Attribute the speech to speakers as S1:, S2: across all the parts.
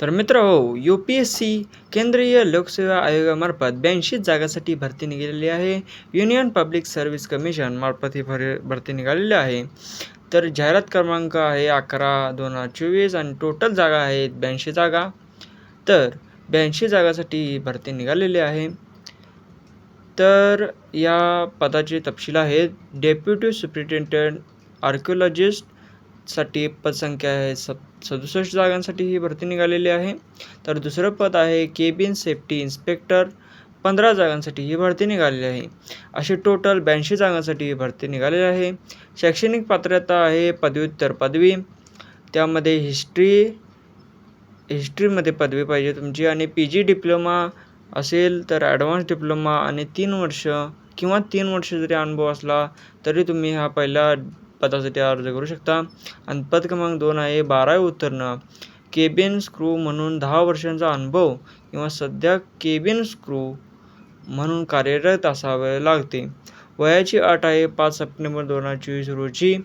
S1: तर मित्र हो यू पी एस सी केंद्रीय लोकसेवा आयोगामार्फत ब्याऐंशी जागासाठी भरती निघालेली आहे. युनियन पब्लिक सर्व्हिस कमिशन मार्फत ही भर भरती निघालेली आहे. तर जाहिरात क्रमांक आहे अकरा दोन हजार चोवीस आणि टोटल जागा आहेत ब्याऐंशी जागा. तर ब्याऐंशी जागासाठी भरती निघालेली आहे. तर या पदाचे तपशील आहेत. डेप्युटी सुप्रिटेंडंट साठी पदसंख्या आहे. सत सदुसष्ट जागांसाठी ही भरती निघालेली आहे. तर दुसरं पद आहे केबिन सेफ्टी इन्स्पेक्टर. पंधरा जागांसाठी ही भरती निघालेली आहे. अशी टोटल ब्याऐंशी जागांसाठी ही भरती निघालेली आहे. शैक्षणिक पात्रता आहे पदव्युत्तर पदवी. त्यामध्ये हिस्ट्री हिस्ट्रीमध्ये पदवी पाहिजे तुमची आणि पी जी डिप्लोमा असेल तर ॲडव्हान्स डिप्लोमा आणि तीन वर्ष किंवा तीन वर्ष जरी अनुभव असला तरी तुम्ही हा पहिला पदासाठी अर्ज करू शकता. आणि पद क्रमांक दोन आहे बारावी उत्तीर्ण. केबिन स्क्रू म्हणून दहा वर्षांचा अनुभव किंवा सध्या केबिन स्क्रू म्हणून कार्यरत असावे लागते. वयाची अट आहे पाच सप्टेंबर दोन हजार चोवीस रोजी.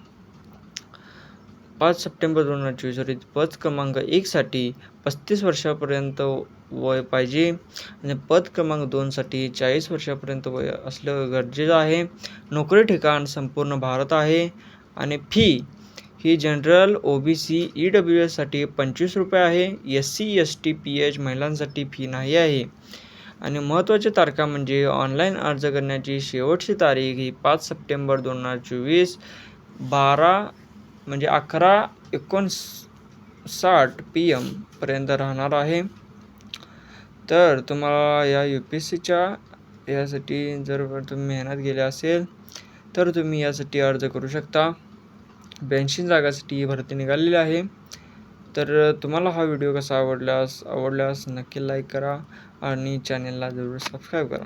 S1: पाच सप्टेंबर दोन हजार चोवीस रोजी पद क्रमांक एकसाठी पस्तीस वर्षापर्यंत वय पाहिजे. आणि पद क्रमांक दोनसाठी चाळीस वर्षापर्यंत वय असलं गरजेचं आहे. नोकरी ठिकाण संपूर्ण भारत आहे. आणि फी ही general O B C E W एससाठी पंचवीस रुपये आहे S C S T P H महिलांसाठी फी नाही आहे. आणि महत्त्वाच्या तारखा म्हणजे ऑनलाईन अर्ज करण्याची शेवटची तारीख ही पाच सप्टेंबर दोन हजार चोवीस बारा म्हणजे अकरा एकोणसाठ पी एमपर्यंत राहणार आहे. तर तुम्हाला या यू पी एस सीच्या यासाठी जर तुम्ही मेहनत गेली असेल तर तुम्ही यासाठी अर्ज करू शकता. ब्याऐंशी जागासाठी ही भरती निघालेली आहे. तर तुम्हाला हा व्हिडिओ कसा आवडल्यास आवडल्यास नक्की लाईक करा आणि चॅनलला जरूर सबस्क्राईब करा.